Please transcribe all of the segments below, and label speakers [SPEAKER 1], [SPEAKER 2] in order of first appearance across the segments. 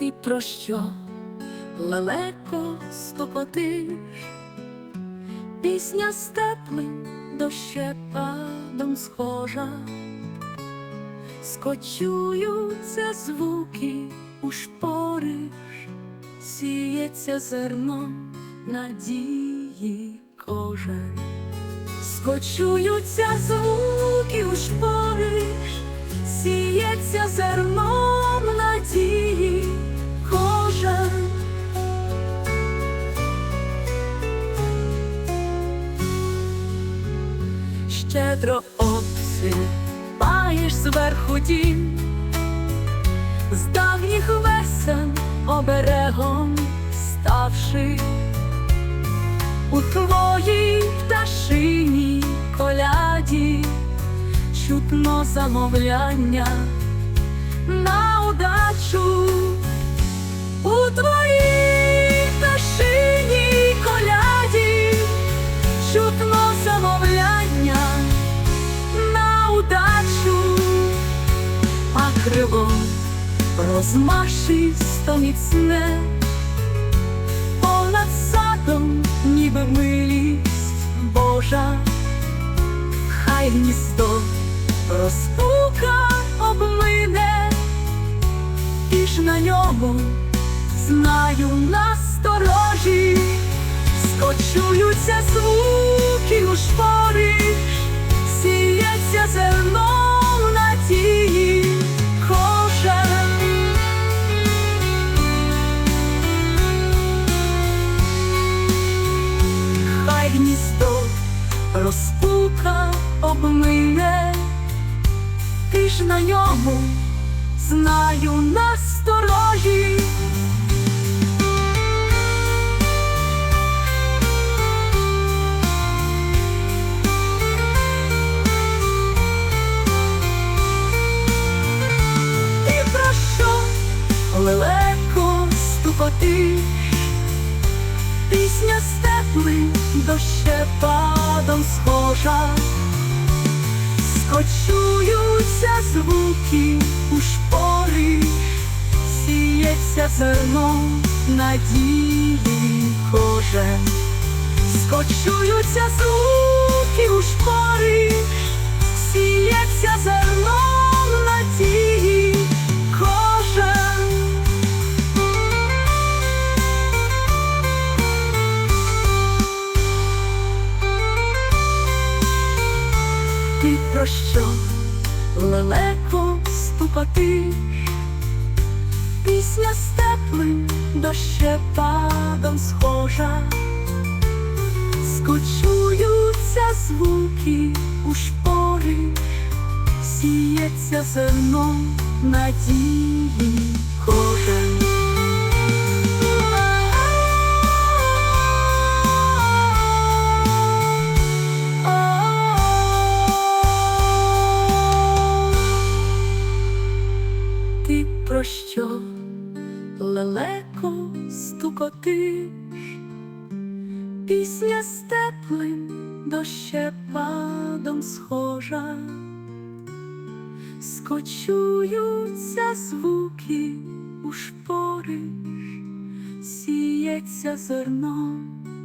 [SPEAKER 1] Ти про що? Лелеко стопотиш, пісня з теплим дощепадом схожа, скочуються звуки у шпориш, сіється зерно надії кожен. Скочуються звуки у шпориш, сіється зерном Щедро обсипаєш зверху дім, з давніх весен оберегом ставши у твоїй пташиній коляді. Чутно замовляння на удачу у твоїй крило розмашисто міцне. Понад садом, ніби милість Божа, хай гніздо розпука обмине, і ж на ньому знаю насторожі, скочуються звуки у шпориш, розпука обмине, ти ж на ньому знаю насторожі. Пісня степли дощепадом схожа, скочуються звуки у шпорі, сіється зерно надії кожен, скочуються звуки у шпорі, про що лелеко ступатиш, пісня з теплим дощепадом схожа, скочуються звуки у шпорі, сіється зерно надії кожен. Стукотиш, пісня з теплим дощепадом схожа, скочуються звуки у шпориш, сіється зерно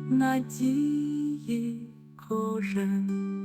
[SPEAKER 1] надії кожен.